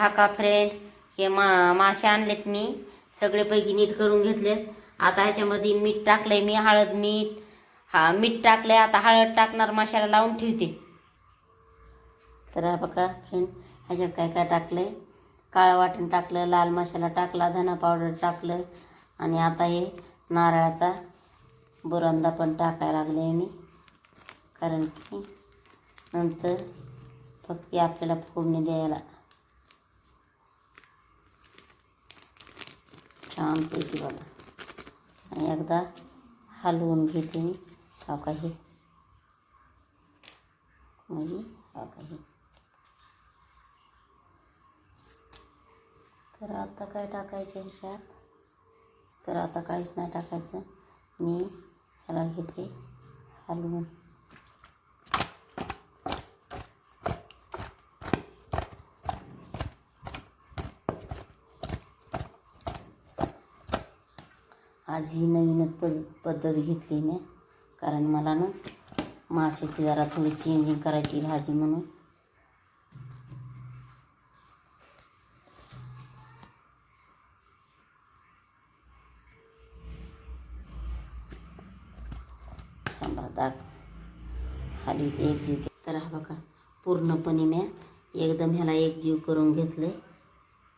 हा का फ्रेंड हे मा मासे आणलेत मी. सगळेपैकी नीट करून घेतलेत. आता ह्याच्यामध्ये मीठ टाकलंय मी हळद मीठ. हा मीठ टाकलंय. आता हळद टाकणार माशाला लावून ठेवते. तर हा बघा फ्रेंड ह्याच्यात काय काय टाकलंय? काळं वाटण टाकलं लाल मसाला टाकला धना पावडर टाकलं. आणि आता हे नारळाचा बुरंदा पण टाकायला लागले मी. कारण की नंतर फक्त आपल्याला फोडणी द्यायला छानपैकी बघा. आणि एकदा हलवून घेते मी. हा? काही म्हणजे हा? काही तर आता काय टाकायचं ह्याच्यात? तर आता काहीच नाही टाकायचं. मी ह्याला घेते हलवून. आज ही नवीनच पद पद्धत घेतली मी. कारण मला ना माशाची जरा थोडी चेंजिंग करायची भाजी म्हणून. थांबा खाली एकजीव जीव तर हा बघा पूर्णपणे मी एकदम ह्याला एकजीव करून घेतले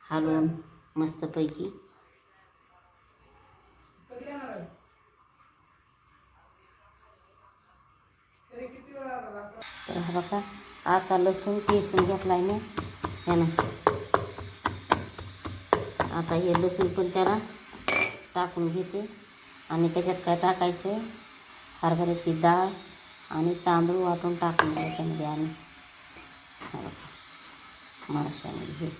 हलवून मस्तपैकी तर हा बघा असा लसूण किसून घेतला आहे मी ह्यानं आता हे लसूण पण त्याला टाकून घेते. आणि त्याच्यात काय टाकायचं हरभऱ्याची डाळ आणि तांदूळ वाटून टाकून त्याच्यामध्ये आणि हा बघा. माशामध्ये हे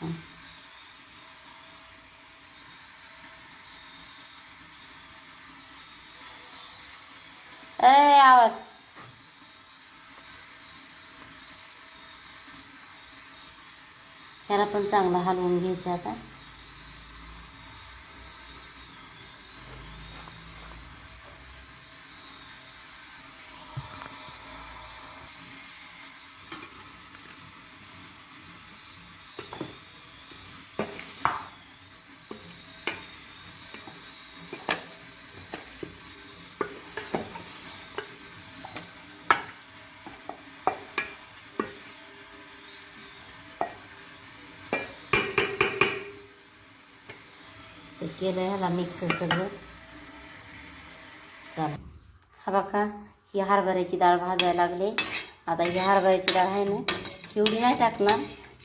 हं. ए आवाज ह्याला पण चांगला हलवून घ्यायचा आता ते केलं ह्याला मिक्स सगळं. चालेल. हा बघा ही हरभऱ्याची डाळ भाजायला लागले. आता ही हरभऱ्याची डाळ आहे ना हिवडी नाही टाकणार.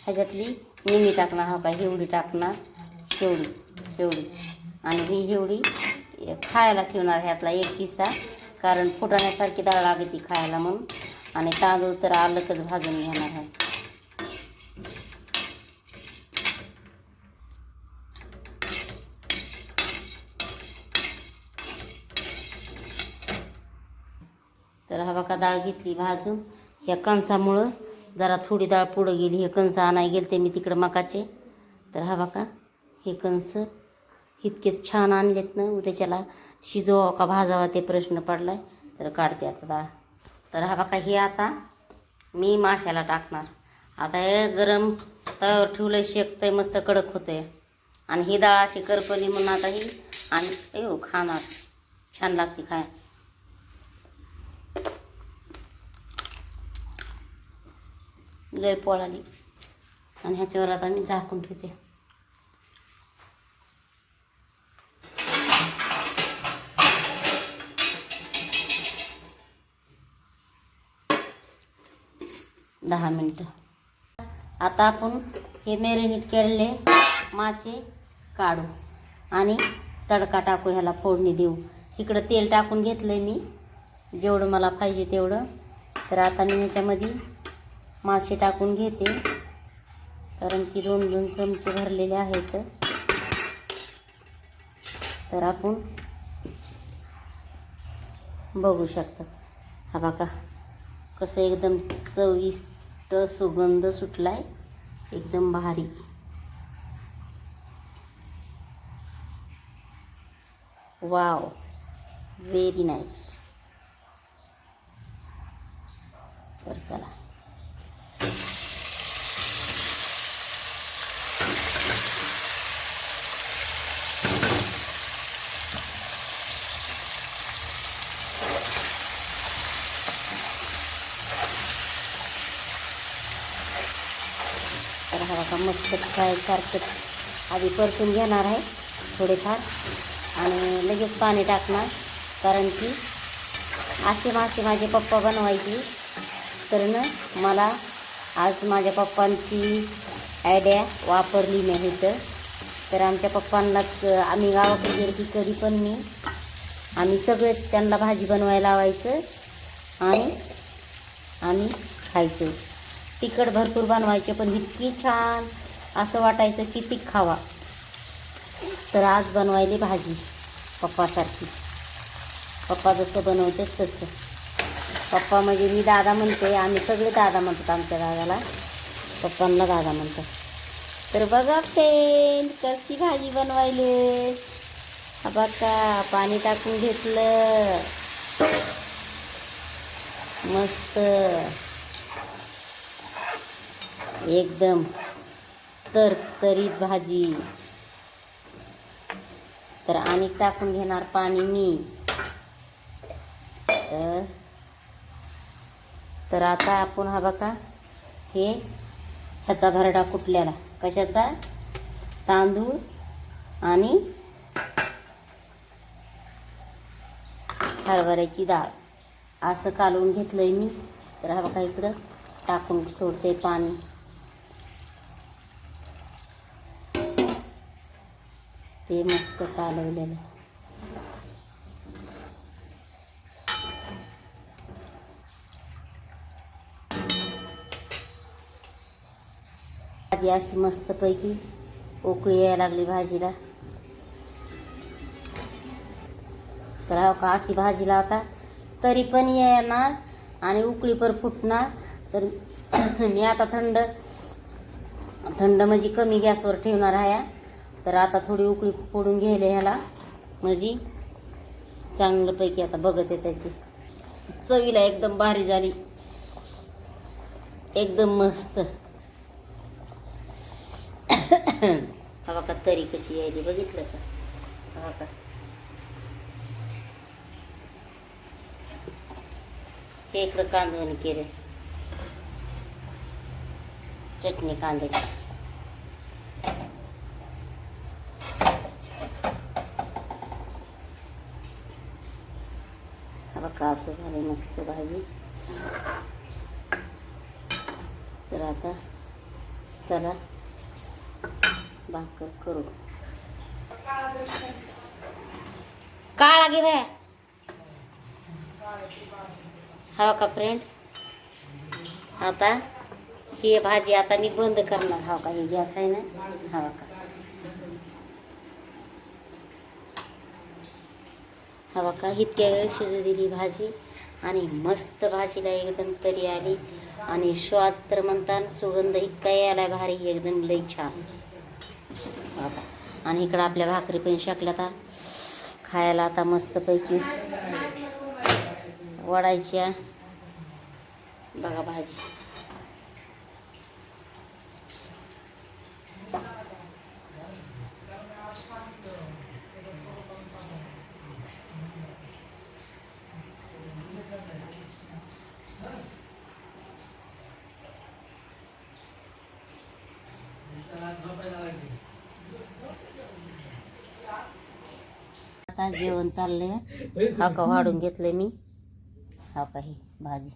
ह्याच्यातली निमी टाकणार हा का हिवडी टाकणार. हिवडी एवढी आणि ही हिवडी खायला ठेवणार ह्यातला एक किस्सा. कारण फुटाण्यासारखी डाळ लागते ती खायला म्हणून. आणि तांदूळ तर आलंकच भाजून घेणार आहे. तर डाळ घेतली भाजून? ह्या कणसामुळं जरा थोडी डाळ पुढं गेली. हे कणस आणाय गेलते मी तिकडं मकाचे. तर हा बघा हे कणस इतके छान आणलेत ना उद्याच्याला शिजवा का भाजावा ते प्रश्न पडलाय. तर काढते आता डाळ. तर हा बघा हे आता मी माशाला टाकणार. आता हे गरम तव्यावर ठेवलं शेकतंय मस्त कडक होतंय. आणि ही डाळ अशी करपली म्हणून आता ही आणि खाणार. छान लागते खाय लय पळाली आणि ह्याच्यावर आता मी झाकून ठेवते. दहा मिनटं. आता आपण हे मॅरिनेट केलेले मासे काढू. आणि तडका टाकू ह्याला फोडणी देऊ. इकडं तेल टाकून घेतलं आहे मी. जेवढं मला पाहिजे तेवढं. तर आता मी ह्याच्यामध्ये मासे टाकून घेते. कारण की दोन दोन चमचे भरलेले आहेत. तर आपण बघू शकता. हा बाका कसं एकदम चविष्ट सुगंध सुटला आहे एकदम भारी. वाव व्हेरी नाईस तर चला. तर हा बघा मस्त फ्राय सारखं आधी परतून घेणार आहे थोडेफार. आणि लगेच पाणी टाकणार. कारण की असे मासे माझे पप्पा बनवायचे. तर ना मला आज माझ्या पप्पांची आयडिया वापरली नाही तर आमच्या पप्पांनाच आम्ही गावाकडे गेलो की कधी पण मी आम्ही सगळे त्यांना भाजी बनवायला लावायचं आणि आम्ही खायचो. तिखट भरपूर बनवायचे पण इतकी छान असं वाटायचं की ती खावा. तर आज बनवायली भाजी पप्पासारखी. पप्पा जसं बनवते तसं. पप्पा म्हणजे मी दादा म्हणते आम्ही सगळे दादा म्हणतात आमच्या दादाला. पप्पांना दादा म्हणतात. तर बघा फ्रेंड कशी भाजी बनवायले? बघा पाणी टाकून घेतलं. मस्त. एकदम तरतरीत भाजी. तर आणि टाकून घेणार पाणी मी. तर तर आता आपण हा बघा हे ह्याचा भरडा कुठल्याला? कशाचा? तांदूळ आणि हरभऱ्याची डाळ. असं कालवून घेतलंय मी. तर हा बघा इकडं टाकून सोडते पाणी. ते मस्त कालवलेलं. भाजी अशी मस्तपैकी उकळी यायला लागली भाजीला. तर हो का अशी भाजी लावता तरी पण येणार आणि उकळी पर फुटणार. तर मी आता थंड थंड म्हणजे कमी गॅसवर ठेवणार आहे. तर आता थोडी उकळी फोडून घ्यायला ह्याला. म्हणजे चांगलंपैकी आता बघत आहे त्याची. चवीला एकदम भारी झाली. एकदम मस्त. हवा का तरी कशी यायली बघितलं का? हवा का हे इकडं कांदवणी केले चटणी कांद्याची. बघा असं झालं मस्त भाजी. तर आता चला भाकर करू. काळा घे बाय. हवा का फ्रेंड आता ही भाजी आता मी बंद करणार. हवा का? हे गॅस आहे ना? हवा का? हा बघा इतक्या वेळ शिजू दिली भाजी आणि मस्त भाजीला एकदम तरी आली. आणि स्वाद तर म्हणतात सुगंध इतका यायला भारी एकदम लई छान. बाबा. आणि इकडं आपल्या भाकरी पण शकल्या आता. खायला आता मस्तपैकी वडायच्या. बघा भाजी. आता जेवण चाललंय. हा का वाढून घेतलंय मी. हा काही भाजी.